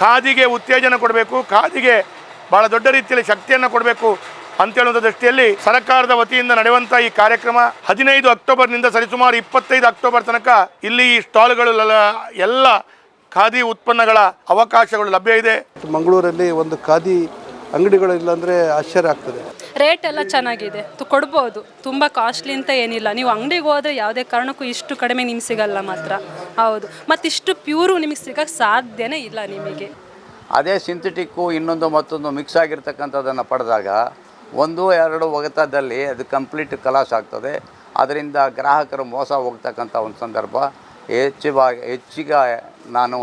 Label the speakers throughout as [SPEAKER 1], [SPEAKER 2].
[SPEAKER 1] ಖಾದಿಗೆ ಉತ್ತೇಜನ ಕೊಡಬೇಕು ಖಾದಿಗೆ ಬಹಳ ದೊಡ್ಡ ರೀತಿಯಲ್ಲಿ ಶಕ್ತಿಯನ್ನು ಕೊಡಬೇಕು ಅಂತೇಳುವಂಥ ದೃಷ್ಟಿಯಲ್ಲಿ ಸರ್ಕಾರದ ವತಿಯಿಂದ ನಡೆಯುವಂಥ ಈ ಕಾರ್ಯಕ್ರಮ ಹದಿನೈದು ಅಕ್ಟೋಬರ್ನಿಂದ ಸರಿಸುಮಾರು ಇಪ್ಪತ್ತೈದು ಅಕ್ಟೋಬರ್ ತನಕ ಇಲ್ಲಿ ಈ ಸ್ಟಾಲ್ಗಳು ಎಲ್ಲ ಖಾದಿ ಉತ್ಪನ್ನಗಳ ಅವಕಾಶಗಳು ಲಭ್ಯ ಇದೆ.
[SPEAKER 2] ಮಂಗಳೂರಲ್ಲಿ ಒಂದು ಖಾದಿ ಅಂಗಡಿಗಳು ಇಲ್ಲಾಂದರೆ ಆಶ್ಚರ್ಯ ಆಗ್ತದೆ.
[SPEAKER 3] ರೇಟ್ ಎಲ್ಲ ಚೆನ್ನಾಗಿದೆ. ತು ಕೊಡ್ಬೋದು. ತುಂಬ ಕಾಸ್ಟ್ಲಿ ಅಂತ ಏನಿಲ್ಲ. ನೀವು ಅಂಗಡಿಗೆ ಹೋದರೆ ಯಾವುದೇ ಕಾರಣಕ್ಕೂ ಇಷ್ಟು ಕಡಿಮೆ ನಿಮ್ಗೆ ಸಿಗಲ್ಲ ಮಾತ್ರ. ಹೌದು. ಮತ್ತಿಷ್ಟು ಪ್ಯೂರು ನಿಮಗೆ ಸಿಗೋಕ್ಕೆ ಸಾಧ್ಯನೇ ಇಲ್ಲ ನಿಮಗೆ.
[SPEAKER 4] ಅದೇ ಸಿಂಥೆಟಿಕ್ಕು ಇನ್ನೊಂದು ಮತ್ತೊಂದು ಮಿಕ್ಸ್ ಆಗಿರ್ತಕ್ಕಂಥದ್ದನ್ನು ಪಡೆದಾಗ ಒಂದು ಎರಡು ಒಗತದಲ್ಲಿ ಅದು ಕಂಪ್ಲೀಟ್ ಕಲಾಸ್ ಆಗ್ತದೆ. ಅದರಿಂದ ಗ್ರಾಹಕರು ಮೋಸ ಹೋಗ್ತಕ್ಕಂಥ ಒಂದು ಸಂದರ್ಭ ಹೆಚ್ಚಿವಾಗಿ ಹೆಚ್ಚಿಗೆ ನಾನು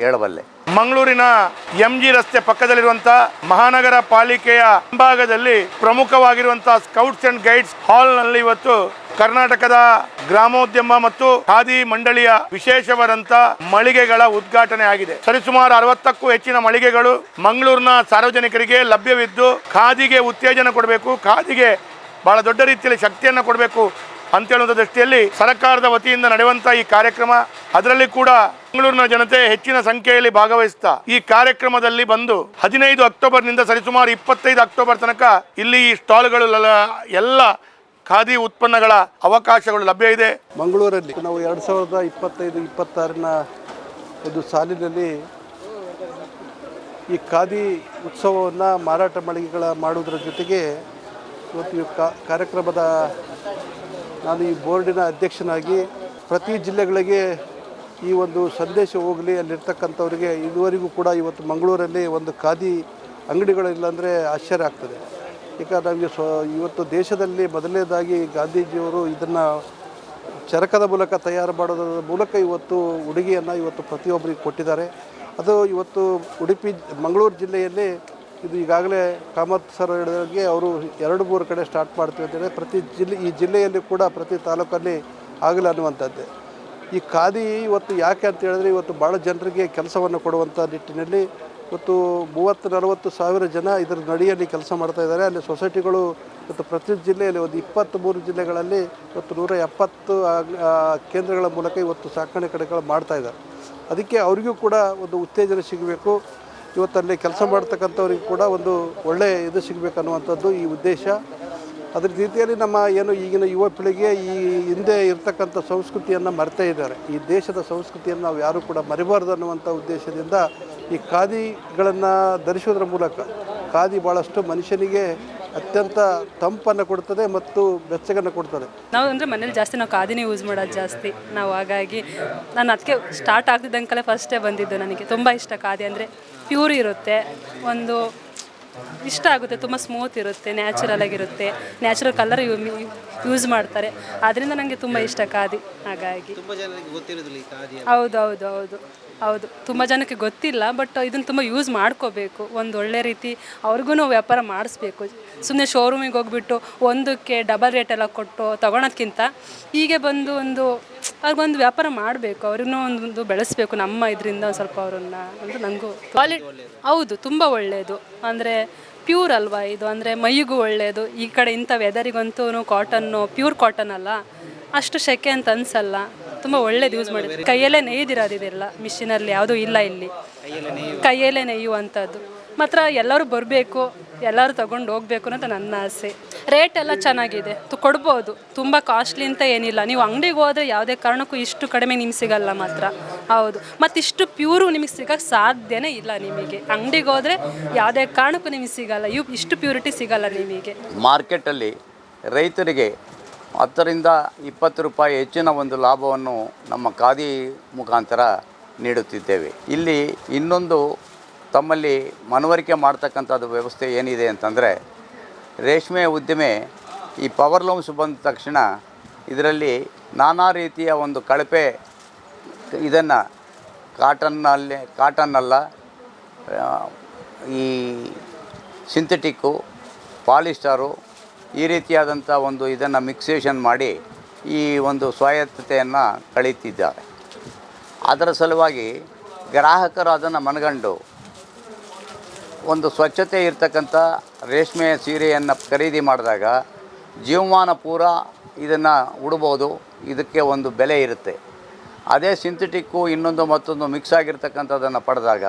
[SPEAKER 4] ಹೇಳಬಲ್ಲೆ.
[SPEAKER 1] ಮಂಗಳೂರಿನ ಎಂ ಜಿ ರಸ್ತೆ ಪಕ್ಕದಲ್ಲಿರುವಂಥ ಮಹಾನಗರ ಪಾಲಿಕೆಯ ಹಿಂಭಾಗದಲ್ಲಿ ಪ್ರಮುಖವಾಗಿರುವಂತಹ ಸ್ಕೌಟ್ಸ್ ಅಂಡ್ ಗೈಡ್ಸ್ ಹಾಲ್ನಲ್ಲಿ ಇವತ್ತು ಕರ್ನಾಟಕದ ಗ್ರಾಮೋದ್ಯಮ ಮತ್ತು ಖಾದಿ ಮಂಡಳಿಯ ವಿಶೇಷವಾದಂತ ಮಳಿಗೆಗಳ ಉದ್ಘಾಟನೆ ಆಗಿದೆ. ಸರಿಸುಮಾರು ಅರವತ್ತಕ್ಕೂ ಹೆಚ್ಚಿನ ಮಳಿಗೆಗಳು ಮಂಗಳೂರಿನ ಸಾರ್ವಜನಿಕರಿಗೆ ಲಭ್ಯವಿದ್ದು, ಖಾದಿಗೆ ಉತ್ತೇಜನ ಕೊಡಬೇಕು, ಖಾದಿಗೆ ಬಹಳ ದೊಡ್ಡ ರೀತಿಯಲ್ಲಿ ಶಕ್ತಿಯನ್ನು ಕೊಡಬೇಕು ಅಂತೇಳುವಂಥ ದೃಷ್ಟಿಯಲ್ಲಿ ಸರ್ಕಾರದ ವತಿಯಿಂದ ನಡೆಯುವಂಥ ಈ ಕಾರ್ಯಕ್ರಮ, ಅದರಲ್ಲಿ ಕೂಡ ಬೆಂಗಳೂರಿನ ಜನತೆ ಹೆಚ್ಚಿನ ಸಂಖ್ಯೆಯಲ್ಲಿ ಭಾಗವಹಿಸ್ತಾ ಈ ಕಾರ್ಯಕ್ರಮದಲ್ಲಿ ಬಂದು ಹದಿನೈದು ಅಕ್ಟೋಬರ್ನಿಂದ ಸರಿಸುಮಾರು ಇಪ್ಪತ್ತೈದು ಅಕ್ಟೋಬರ್ ತನಕ ಇಲ್ಲಿ ಈ ಸ್ಟಾಲ್ಗಳು ಎಲ್ಲ ಖಾದಿ ಉತ್ಪನ್ನಗಳ ಅವಕಾಶಗಳು ಲಭ್ಯ ಇದೆ.
[SPEAKER 2] ಮಂಗಳೂರಲ್ಲಿ ನಾವು ಎರಡು ಸಾವಿರದ ಇಪ್ಪತ್ತೈದು, ಇಪ್ಪತ್ತಾರನ ಒಂದು ಸಾಲಿನಲ್ಲಿ ಈ ಖಾದಿ ಉತ್ಸವವನ್ನು ಮಾರಾಟ ಮಳಿಗೆಗಳ ಮಾಡುವುದರ ಜೊತೆಗೆ ಇವತ್ತು ಈ ಕಾರ್ಯಕ್ರಮದ ನಾನು ಈ ಬೋರ್ಡಿನ ಅಧ್ಯಕ್ಷನಾಗಿ ಪ್ರತಿ ಜಿಲ್ಲೆಗಳಿಗೆ ಈ ಒಂದು ಸಂದೇಶ ಹೋಗಲಿ, ಅಲ್ಲಿರ್ತಕ್ಕಂಥವ್ರಿಗೆ ಇದುವರೆಗೂ ಕೂಡ ಇವತ್ತು ಮಂಗಳೂರಲ್ಲಿ ಒಂದು ಖಾದಿ ಅಂಗಡಿಗಳಿಲ್ಲ ಅಂದರೆ ಆಶ್ಚರ್ಯ ಆಗ್ತದೆ. ಈಗ ನಮಗೆ ಸ್ವ, ಇವತ್ತು ದೇಶದಲ್ಲಿ ಮೊದಲನೇದಾಗಿ ಗಾಂಧೀಜಿಯವರು ಇದನ್ನು ಚರಕದ ಮೂಲಕ ತಯಾರು ಮಾಡೋದ್ರ ಮೂಲಕ ಇವತ್ತು ಉಡುಗೆಯನ್ನು ಇವತ್ತು ಪ್ರತಿಯೊಬ್ಬರಿಗೆ ಕೊಟ್ಟಿದ್ದಾರೆ. ಅದು ಇವತ್ತು ಉಡುಪಿ, ಮಂಗಳೂರು ಜಿಲ್ಲೆಯಲ್ಲಿ ಇದು ಈಗಾಗಲೇ ಕಾಮತ್ ಸರ್ ಹೇಳಿದಾಗೆ ಅವರು ಎರಡು ಮೂರು ಕಡೆ ಸ್ಟಾರ್ಟ್ ಮಾಡ್ತೀವಿ ಅಂತೇಳಿ ಪ್ರತಿ ಜಿಲ್ಲೆ, ಈ ಜಿಲ್ಲೆಯಲ್ಲಿ ಕೂಡ ಪ್ರತಿ ತಾಲೂಕಲ್ಲಿ ಆಗಲಿ ಅನ್ನುವಂಥದ್ದೇ. ಈ ಖಾದಿ ಇವತ್ತು ಯಾಕೆ ಅಂತ ಹೇಳಿದ್ರೆ ಇವತ್ತು ಭಾಳ ಜನರಿಗೆ ಕೆಲಸವನ್ನು ಕೊಡುವಂಥ ನಿಟ್ಟಿನಲ್ಲಿ ಇವತ್ತು ಮೂವತ್ತು ನಲವತ್ತು ಸಾವಿರ ಜನ ಇದರ ನಡಿಯಲ್ಲಿ ಕೆಲಸ ಮಾಡ್ತಾ ಇದ್ದಾರೆ. ಅಲ್ಲಿ ಸೊಸೈಟಿಗಳು ಇವತ್ತು ಪ್ರತಿ ಜಿಲ್ಲೆಯಲ್ಲಿ ಒಂದು ಇಪ್ಪತ್ತ್ ಮೂರು ಜಿಲ್ಲೆಗಳಲ್ಲಿ ಇವತ್ತು ನೂರ ಎಪ್ಪತ್ತು ಕೇಂದ್ರಗಳ ಮೂಲಕ ಇವತ್ತು ಸಾಕಣೆ ಕಡೆಗಳು ಮಾಡ್ತಾ ಇದ್ದಾರೆ. ಅದಕ್ಕೆ ಅವರಿಗೂ ಕೂಡ ಒಂದು ಉತ್ತೇಜನ ಸಿಗಬೇಕು. ಇವತ್ತಲ್ಲಿ ಕೆಲಸ ಮಾಡ್ತಕ್ಕಂಥವ್ರಿಗೆ ಕೂಡ ಒಂದು ಒಳ್ಳೆಯ ಇದು ಸಿಗಬೇಕು ಅನ್ನುವಂಥದ್ದು ಈ ಉದ್ದೇಶ. ಅದ್ರ ರೀತಿಯಲ್ಲಿ ನಮ್ಮ ಏನು ಈಗಿನ ಯುವ ಪೀಳಿಗೆ ಈ ಹಿಂದೆ ಇರ್ತಕ್ಕಂಥ ಸಂಸ್ಕೃತಿಯನ್ನು ಮರೆತೇ ಇದ್ದಾರೆ. ಈ ದೇಶದ ಸಂಸ್ಕೃತಿಯನ್ನು ನಾವು ಯಾರೂ ಕೂಡ ಮರಿಬಾರ್ದು ಅನ್ನುವಂಥ ಉದ್ದೇಶದಿಂದ ಈ ಖಾದಿಗಳನ್ನು ಧರಿಸೋದ್ರ ಮೂಲಕ ಖಾದಿ ಭಾಳಷ್ಟು ಮನುಷ್ಯನಿಗೆ ಅತ್ಯಂತ ತಂಪನ್ನು ಕೊಡ್ತದೆ ಮತ್ತು ಬೆಚ್ಚಗನ್ನು ಕೊಡ್ತದೆ.
[SPEAKER 3] ನಾವು ಅಂದರೆ ಮನೇಲಿ ಜಾಸ್ತಿ ನಾವು ಖಾದಿನೇ ಯೂಸ್ ಮಾಡೋದು ಜಾಸ್ತಿ. ನಾವು ಹಾಗಾಗಿ ನಾನು ಅದಕ್ಕೆ ಸ್ಟಾರ್ಟ್ ಆಗ್ತಿದ್ದಂಕಲೇ ಫಸ್ಟೇ ಬಂದಿದ್ದು ನನಗೆ. ತುಂಬ ಇಷ್ಟ ಖಾದಿ ಅಂದರೆ ಪ್ಯೂರ್ ಇರುತ್ತೆ. ಒಂದು ಇಷ್ಟ ಆಗುತ್ತೆ ತುಂಬ ಸ್ಮೂತ್ ಇರುತ್ತೆ ನ್ಯಾಚುರಲ್ ಆಗಿರುತ್ತೆ ನ್ಯಾಚುರಲ್ ಕಲರ್ ಯೂಸ್ ಮಾಡ್ತಾರೆ. ಅದರಿಂದ ನನಗೆ ತುಂಬ ಇಷ್ಟ ಖಾದಿ ಹಾಗಾಗಿ. ಹೌದು ಹೌದು ಹೌದು ಹೌದು. ತುಂಬ ಜನಕ್ಕೆ ಗೊತ್ತಿಲ್ಲ ಬಟ್ ಇದನ್ನು ತುಂಬ ಯೂಸ್ ಮಾಡ್ಕೋಬೇಕು. ಒಂದು ಒಳ್ಳೆ ರೀತಿ ಅವ್ರಿಗೂ ವ್ಯಾಪಾರ ಮಾಡಿಸ್ಬೇಕು. ಸುಮ್ಮನೆ ಶೋರೂಮಿಗೆ ಹೋಗ್ಬಿಟ್ಟು ಒಂದಕ್ಕೆ ಡಬಲ್ ರೇಟೆಲ್ಲ ಎಲ್ಲ ಕೊಟ್ಟು ತೊಗೊಳೋದ್ಕಿಂತ ಹೀಗೆ ಬಂದು ಒಂದು ಅವ್ರಿಗೊಂದು ವ್ಯಾಪಾರ ಮಾಡಬೇಕು ಅವ್ರನ್ನೂ ಒಂದು ಬೆಳೆಸಬೇಕು ನಮ್ಮ ಇದರಿಂದ ಒಂದು ಸ್ವಲ್ಪ ಅವ್ರನ್ನ ಅಂದರೆ ನನಗೂ ಕ್ವಾಲಿಟಿ ಹೌದು ತುಂಬ ಒಳ್ಳೆಯದು ಅಂದರೆ ಪ್ಯೂರ್ ಅಲ್ವಾ ಇದು? ಅಂದರೆ ಮೈಗೂ ಒಳ್ಳೆಯದು ಈ ಕಡೆ ಇಂಥ ವೆದರಿಗಂತೂ ಕಾಟನ್ನು ಪ್ಯೂರ್ ಕಾಟನ್ ಅಲ್ಲ. ಅಷ್ಟು ಸೆಕೆ ಅಂತ ಅನ್ಸಲ್ಲ. ತುಂಬ ಒಳ್ಳೇದು ಯೂಸ್ ಮಾಡಿದ್ರು ಕೈಯಲ್ಲೇ ನೇಯ್ದಿರೋದಿದೆಲ್ಲ ಮಿಷಿನಲ್ಲಿ ಯಾವುದೂ ಇಲ್ಲ ಇಲ್ಲಿ. ಕೈಯಲ್ಲೇ ನೇಯುವಂಥದ್ದು ಮಾತ್ರ ಎಲ್ಲರೂ ಬರಬೇಕು, ಎಲ್ಲರೂ ತಗೊಂಡು ಹೋಗ್ಬೇಕು ಅಂತ ನನ್ನ ಆಸೆ. ರೇಟ್ ಎಲ್ಲ ಚೆನ್ನಾಗಿದೆ. ತು ಕೊಡ್ಬೋದು. ತುಂಬ ಕಾಸ್ಟ್ಲಿ ಅಂತ ಏನಿಲ್ಲ. ನೀವು ಅಂಗಡಿಗೆ ಹೋದರೆ ಯಾವುದೇ ಕಾರಣಕ್ಕೂ ಇಷ್ಟು ಕಡಿಮೆ ನಿಮ್ಗೆ ಸಿಗಲ್ಲ ಮಾತ್ರ. ಹೌದು. ಮತ್ತು ಇಷ್ಟು ಪ್ಯೂರು ನಿಮಗೆ ಸಿಗೋಕ್ಕೆ ಸಾಧ್ಯನೇ ಇಲ್ಲ ನಿಮಗೆ. ಅಂಗಡಿಗೆ ಹೋದರೆ ಯಾವುದೇ ಕಾರಣಕ್ಕೂ ನಿಮಗೆ ಸಿಗಲ್ಲ. ಇವು ಇಷ್ಟು ಪ್ಯೂರಿಟಿ ಸಿಗಲ್ಲ ನಿಮಗೆ.
[SPEAKER 4] ಮಾರ್ಕೆಟಲ್ಲಿ ರೈತರಿಗೆ ಹತ್ತರಿಂದ ಇಪ್ಪತ್ತು ರೂಪಾಯಿ ಹೆಚ್ಚಿನ ಒಂದು ಲಾಭವನ್ನು ನಮ್ಮ ಖಾದಿ ಮುಖಾಂತರ ನೀಡುತ್ತಿದ್ದೇವೆ. ಇಲ್ಲಿ ಇನ್ನೊಂದು ತಮ್ಮಲ್ಲಿ ಮನವರಿಕೆ ಮಾಡ್ತಕ್ಕಂಥದ್ದು ವ್ಯವಸ್ಥೆ ಏನಿದೆ ಅಂತಂದರೆ, ರೇಷ್ಮೆ ಉದ್ದಿಮೆ ಈ ಪವರ್ ಲೂಮ್ಸ್ ಬಂದ ತಕ್ಷಣ ಇದರಲ್ಲಿ ನಾನಾ ರೀತಿಯ ಒಂದು ಕಳಪೆ ಇದನ್ನು ಕಾಟನ್ನಲ್ಲಿ ಕಾಟನ್ನಲ್ಲ ಈ ಸಿಂಥೆಟಿಕ್ಕು ಪಾಲಿಸ್ಟರು ಈ ರೀತಿಯಾದಂಥ ಒಂದು ಇದನ್ನು ಮಿಕ್ಸೇಷನ್ ಮಾಡಿ ಈ ಒಂದು ಸ್ವಾಯತ್ತತೆಯನ್ನು ಕಳೀತಿದ್ದಾರೆ. ಅದರ ಸಲುವಾಗಿ ಗ್ರಾಹಕರು ಅದನ್ನು ಮನಗಂಡು ಒಂದು ಸ್ವಚ್ಛತೆ ಇರತಕ್ಕಂಥ ರೇಷ್ಮೆ ಸೀರೆಯನ್ನು ಖರೀದಿ ಮಾಡಿದಾಗ ಜೀವಮಾನ ಪೂರ ಇದನ್ನು ಉಡ್ಬೋದು, ಇದಕ್ಕೆ ಒಂದು ಬೆಲೆ ಇರುತ್ತೆ. ಅದೇ ಸಿಂಥೆಟಿಕ್ಕು ಇನ್ನೊಂದು ಮತ್ತೊಂದು ಮಿಕ್ಸ್ ಆಗಿರ್ತಕ್ಕಂಥದ್ದನ್ನು ಪಡೆದಾಗ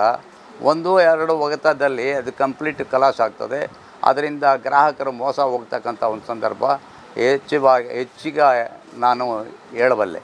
[SPEAKER 4] ಒಂದು, ಎರಡು ಒಗೆತದಲ್ಲಿ ಅದು ಕಂಪ್ಲೀಟ್ ಕಲಾಸ್ ಆಗ್ತದೆ. ಅದರಿಂದ ಗ್ರಾಹಕರು ಮೋಸ ಹೋಗ್ತಕ್ಕಂಥ ಒಂದು ಸಂದರ್ಭ ಹೆಚ್ಚಿವಾಗಿ ಹೆಚ್ಚಿಗೆ ನಾನು ಹೇಳಬಲ್ಲೆ.